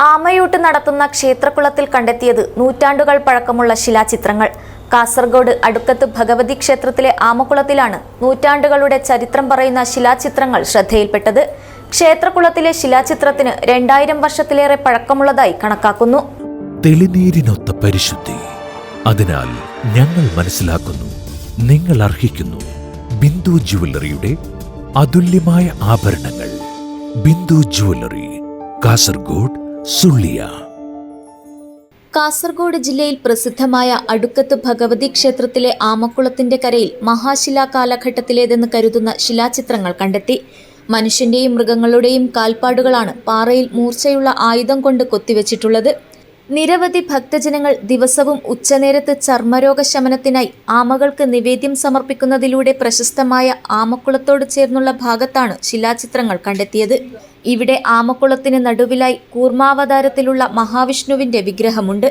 ആമയൂട്ട് നടത്തുന്ന ക്ഷേത്രകുളത്തിൽ കണ്ടെത്തിയത് നൂറ്റാണ്ടുകൾ പഴക്കമുള്ള ശിലാചിത്രങ്ങൾ. കാസർഗോഡ് അടുക്കത്ത് ഭഗവതി ക്ഷേത്രത്തിലെ ആമക്കുളത്തിലാണ് നൂറ്റാണ്ടുകളുടെ ചരിത്രം പറയുന്ന ശിലാചിത്രങ്ങൾ ശ്രദ്ധയിൽപ്പെട്ടത്. ക്ഷേത്രക്കുളത്തിലെ ശിലാചിത്രത്തിന് രണ്ടായിരം വർഷത്തിലേറെ പഴക്കമുള്ളതായി കണക്കാക്കുന്നു. തെളിനീരിനൊത്ത പരിശുദ്ധി. അതിനാൽ ഞങ്ങൾ മനസ്സിലാക്കുന്നു നിങ്ങൾ അർഹിക്കുന്നു. ബിന്ദു ജുവല്ലറിയുടെ അതുല്യമായ ആഭരണങ്ങൾ. ബിന്ദു ജുവല്ലറി കാസർഗോഡ് സുള്ളിയ കാസർഗോഡ് ജില്ലയിൽ പ്രസിദ്ധമായ അടുക്കത്ത് ഭഗവതി ക്ഷേത്രത്തിലെ ആമക്കുളത്തിന്റെ കരയിൽ മഹാശിലാ കാലഘട്ടത്തിലേതെന്ന് കരുതുന്ന ശിലാചിത്രങ്ങൾ കണ്ടെത്തി. മനുഷ്യന്റെയും മൃഗങ്ങളുടെയും കാൽപ്പാടുകളാണ് പാറയിൽ മൂർച്ചയുള്ള ആയുധം കൊണ്ട് കൊത്തിവെച്ചിട്ടുള്ളത്. നിരവധി ഭക്തജനങ്ങൾ ദിവസവും ഉച്ചനേരത്ത് ചർമ്മരോഗ ശമനത്തിനായി ആമകൾക്ക് നിവേദ്യം സമർപ്പിക്കുന്നതിലൂടെ പ്രശസ്തമായ ആമക്കുളത്തോട് ചേർന്നുള്ള ഭാഗത്താണ് ശിലാചിത്രങ്ങൾ കണ്ടെത്തിയത്. ഇവിടെ ആമക്കുളത്തിന് നടുവിലായി കൂർമാവതാരത്തിലുള്ള മഹാവിഷ്ണുവിന്റെ വിഗ്രഹമുണ്ട്.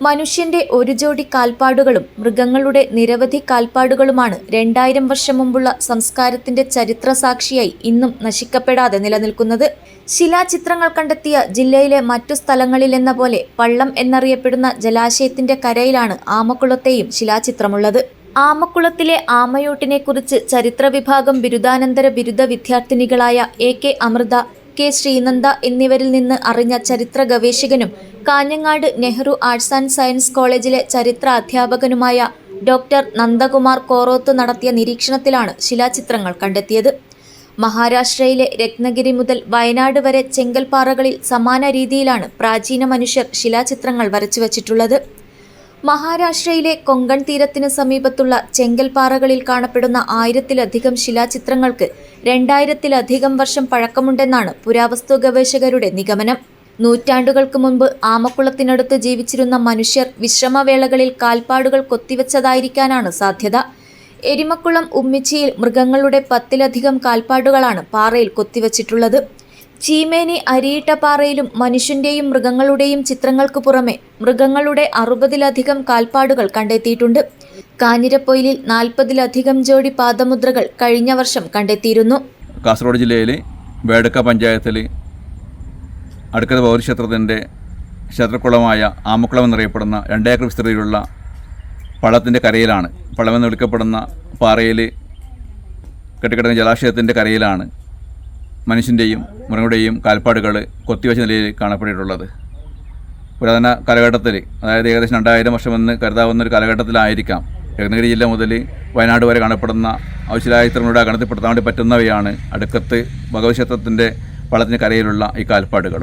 മനുഷ്യന്റെ ഒരു ജോഡി കാൽപ്പാടുകളും മൃഗങ്ങളുടെ നിരവധി കാൽപ്പാടുകളുമാണ് രണ്ടായിരം വർഷം മുമ്പുള്ള സംസ്കാരത്തിന്റെ ചരിത്ര സാക്ഷിയായി ഇന്നും നശിക്കപ്പെടാതെ നിലനിൽക്കുന്നത്. ശിലാചിത്രങ്ങൾ കണ്ടെത്തിയ ജില്ലയിലെ മറ്റു സ്ഥലങ്ങളിലെന്ന പോലെ പള്ളം എന്നറിയപ്പെടുന്ന ജലാശയത്തിന്റെ കരയിലാണ് ആമക്കുളത്തെയും ശിലാചിത്രമുള്ളത്. ആമക്കുളത്തിലെ ആമയൂട്ടിനെ കുറിച്ച് ചരിത്ര വിഭാഗം ബിരുദാനന്തര ബിരുദ വിദ്യാർത്ഥിനികളായ A K Amritha K Sreenanda എന്നിവരിൽ നിന്ന് അറിഞ്ഞ ചരിത്ര ഗവേഷകനും Kanhangad Nehru arts and science കോളേജിലെ ചരിത്ര അധ്യാപകനുമായ ഡോക്ടർ നന്ദകുമാർ കോറോത്ത് നടത്തിയ നിരീക്ഷണത്തിലാണ് ശിലാചിത്രങ്ങൾ കണ്ടെത്തിയത്. മഹാരാഷ്ട്രയിലെ രത്നഗിരി മുതൽ വയനാട് വരെ ചെങ്കൽപ്പാറകളിൽ സമാന രീതിയിലാണ് പ്രാചീന മനുഷ്യർ ശിലാചിത്രങ്ങൾ വരച്ചു വച്ചിട്ടുള്ളത് മഹാരാഷ്ട്രയിലെ കൊങ്കൺ തീരത്തിന് സമീപത്തുള്ള ചെങ്കൽപ്പാറകളിൽ കാണപ്പെടുന്ന ആയിരത്തിലധികം ശിലാചിത്രങ്ങൾക്ക് രണ്ടായിരത്തിലധികം വർഷം പഴക്കമുണ്ടെന്നാണ് പുരാവസ്തു ഗവേഷകരുടെ നിഗമനം. നൂറ്റാണ്ടുകൾക്ക് മുൻപ് ആമക്കുളത്തിനടുത്ത് ജീവിച്ചിരുന്ന മനുഷ്യർ വിശ്രമവേളകളിൽ കാൽപ്പാടുകൾ കൊത്തിവെച്ചതായിരിക്കാനാണ് സാധ്യത. എരിമക്കുളം ഉമ്മിച്ചിയിൽ മൃഗങ്ങളുടെ പത്തിലധികം കാൽപ്പാടുകളാണ് പാറയിൽ കൊത്തിവച്ചിട്ടുള്ളത്. ചീമേനി അരിയിട്ട പാറയിലും മനുഷ്യന്റെയും മൃഗങ്ങളുടെയും ചിത്രങ്ങൾക്ക് പുറമെ മൃഗങ്ങളുടെ അറുപതിലധികം കാൽപ്പാടുകൾ കണ്ടെത്തിയിട്ടുണ്ട്. കാഞ്ഞിരപ്പൊയിലിൽ നാൽപ്പതിലധികം ജോഡി പാദമുദ്രകൾ കഴിഞ്ഞ വർഷം കണ്ടെത്തിയിരുന്നു. കാസർഗോഡ് ജില്ലയിലെ വേടക്ക പഞ്ചായത്തിൽ അടുക്കത ഭഗവതി ക്ഷേത്രത്തിന്റെ ക്ഷേത്രക്കുളമായ ആമക്കുളം എന്നറിയപ്പെടുന്ന രണ്ടേക്കർ വിസ്തൃതിയിലുള്ള പള്ളത്തിന്റെ കരയിലാണ്. പള്ളമെന്ന് വിളിക്കപ്പെടുന്ന പാറയിൽ കെട്ടിക്കിടക്കുന്ന ജലാശയത്തിന്റെ കരയിലാണ് മനുഷ്യന്റെയും മൃഗങ്ങളുടെയും കാൽപ്പാടുകൾ കൊത്തിവെച്ച നിലയിൽ കാണപ്പെട്ടിട്ടുള്ളത്. പുരാതന കാലഘട്ടത്തിൽ അതായത് ഏകദേശം രണ്ടായിരം വർഷമെന്ന് കരുതാവുന്ന ഒരു കാലഘട്ടത്തിലായിരിക്കാം. രത്നഗിരി ജില്ല മുതൽ വയനാട് വരെ കാണപ്പെടുന്ന ഔഷധായുധങ്ങളുടെ അകണത്തിൽപ്പെടുത്താൻ വേണ്ടി പറ്റുന്നവയാണ് അടുക്കത്ത് ഭഗവത് ക്ഷേത്രത്തിന്റെ വള്ളത്തിന്റെ കരയിലുള്ള ഈ കാൽപ്പാടുകൾ